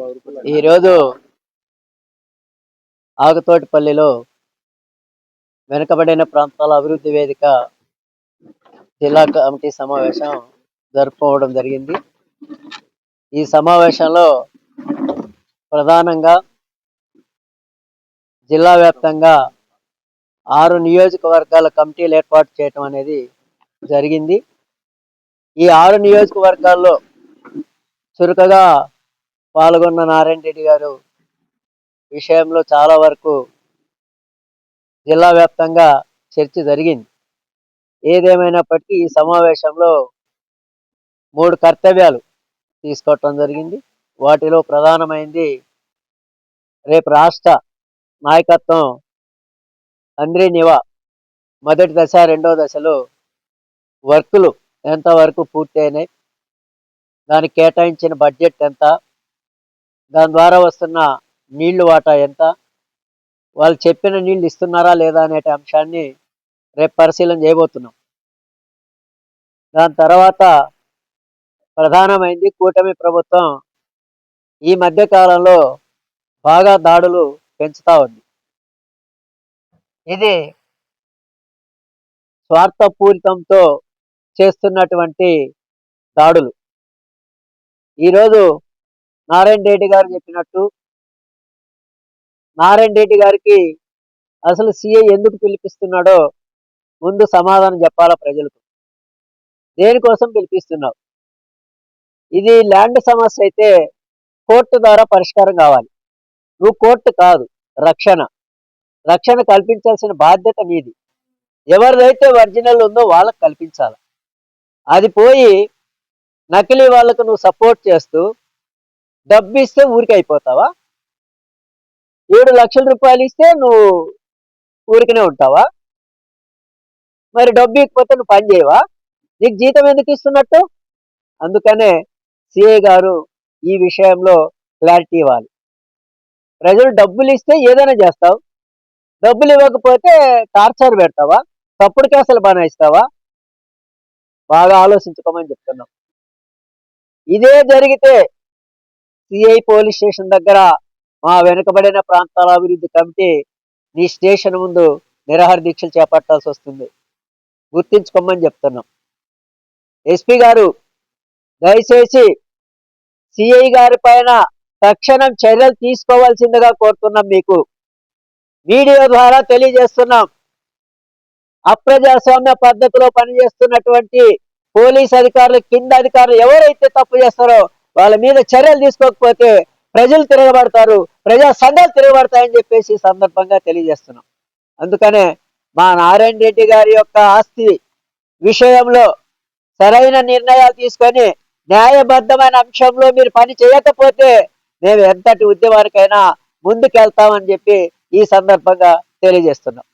ఈరోజు ఆగతోటిపల్లిలో వెనుకబడిన ప్రాంతాల అభివృద్ధి వేదిక జిల్లా కమిటీ సమావేశం జరుపుకోవడం జరిగింది. ఈ సమావేశంలో ప్రధానంగా జిల్లా వ్యాప్తంగా ఆరు నియోజకవర్గాల కమిటీలు ఏర్పాటు చేయటం అనేది జరిగింది. ఈ ఆరు నియోజకవర్గాల్లో చురుకగా పాల్గొన్న నారాయణ రెడ్డి గారు విషయంలో చాలా వరకు జిల్లా వ్యాప్తంగా చర్చ జరిగింది. ఏదేమైనప్పటికీ ఈ సమావేశంలో మూడు కర్తవ్యాలు తీసుకోవటం జరిగింది. వాటిలో ప్రధానమైంది రేపు రాష్ట్ర నాయకత్వం అంద్రి నివా మొదటి దశ రెండో దశలో వర్కులు ఎంతవరకు పూర్తయినాయి దానికి కేటాయించిన బడ్జెట్ ఎంత దాని ద్వారా వస్తున్న నీళ్ళు వాటా ఎంత? వాళ్ళు చెప్పిన నీళ్ళు ఇస్తున్నారా లేదా అనే అంశాన్ని రేపు పరిశీలన చేయబోతున్నాం. దాని తర్వాత ప్రధానమైంది కూటమి ప్రభుత్వం ఈ మధ్య కాలంలో బాగా దాడులు పెంచుతా ఉంది. ఇది స్వార్థపూరితంతో చేస్తున్నటువంటి దాడులు. ఈరోజు నారాయణ రెడ్డి గారు చెప్పినట్టు నారాయణ రెడ్డి గారికి అసలు సీఏ ఎందుకు పిలిపిస్తున్నాడో ముందు సమాధానం చెప్పాలా ప్రజలకు? దేనికోసం పిలిపిస్తున్నావు? ఇది ల్యాండ్ సమస్య అయితే కోర్టు ద్వారా పరిష్కారం కావాలి. నువ్వు కోర్టు కాదు రక్షణ. రక్షణ కల్పించాల్సిన బాధ్యత నీది. ఎవరిదైతే ఒరిజినల్ ఉందో వాళ్ళకి కల్పించాలి. అది పోయి నకిలీ వాళ్ళకు నువ్వు సపోర్ట్ చేస్తూ డబ్బు ఇస్తే ఊరికి అయిపోతావా? ఏడు లక్షల రూపాయలు ఇస్తే నువ్వు ఊరికనే ఉంటావా? మరి డబ్బు ఇకపోతే నువ్వు పని చేయవా? నీకు జీతం ఎందుకు ఇస్తున్నట్టు? అందుకనే సిఏ గారు ఈ విషయంలో క్లారిటీ ఇవ్వాలి. ప్రజలు డబ్బులు ఇస్తే ఏదైనా చేస్తావు. డబ్బులు ఇవ్వకపోతే టార్చర్ పెడతావా? తప్పుడు కేసులు బనాయిస్తావా? బాగా ఆలోచించుకోమని చెప్తున్నాం. ఇదే జరిగితే సిఐ పోలీస్ స్టేషన్ దగ్గర మా వెనుకబడిన ప్రాంతాల అభివృద్ధి కమిటీ నీ స్టేషన్ ముందు నిరాహార దీక్షలు చేపట్టాల్సి వస్తుంది. గుర్తించుకోమని చెప్తున్నాం. ఎస్పీ గారు దయచేసి సిఐ గారి పైన తక్షణం చర్యలు తీసుకోవాల్సిందిగా కోరుతున్నాం మీకు. వీడియో ద్వారా తెలియజేస్తున్నాం. అప్రజాస్వామ్య పద్ధతిలో పనిచేస్తున్నటువంటి పోలీస్ అధికారులు కింద అధికారులు ఎవరైతే తప్పు చేస్తారో వాళ్ళ మీద చర్యలు తీసుకోకపోతే ప్రజలు తిరగబడతారు ప్రజా సంఘాలు తిరగబడతాయని చెప్పేసి సందర్భంగా తెలియజేస్తున్నాం. అందుకనే మా నారాయణ రెడ్డి గారి యొక్క ఆస్తి విషయంలో సరైన నిర్ణయాలు తీసుకొని న్యాయబద్ధమైన అంశంలో మీరు పని చేయకపోతే మేము ఎంతటి ఉద్యమానికైనా ముందుకెళ్తామని చెప్పి ఈ సందర్భంగా తెలియజేస్తున్నాం.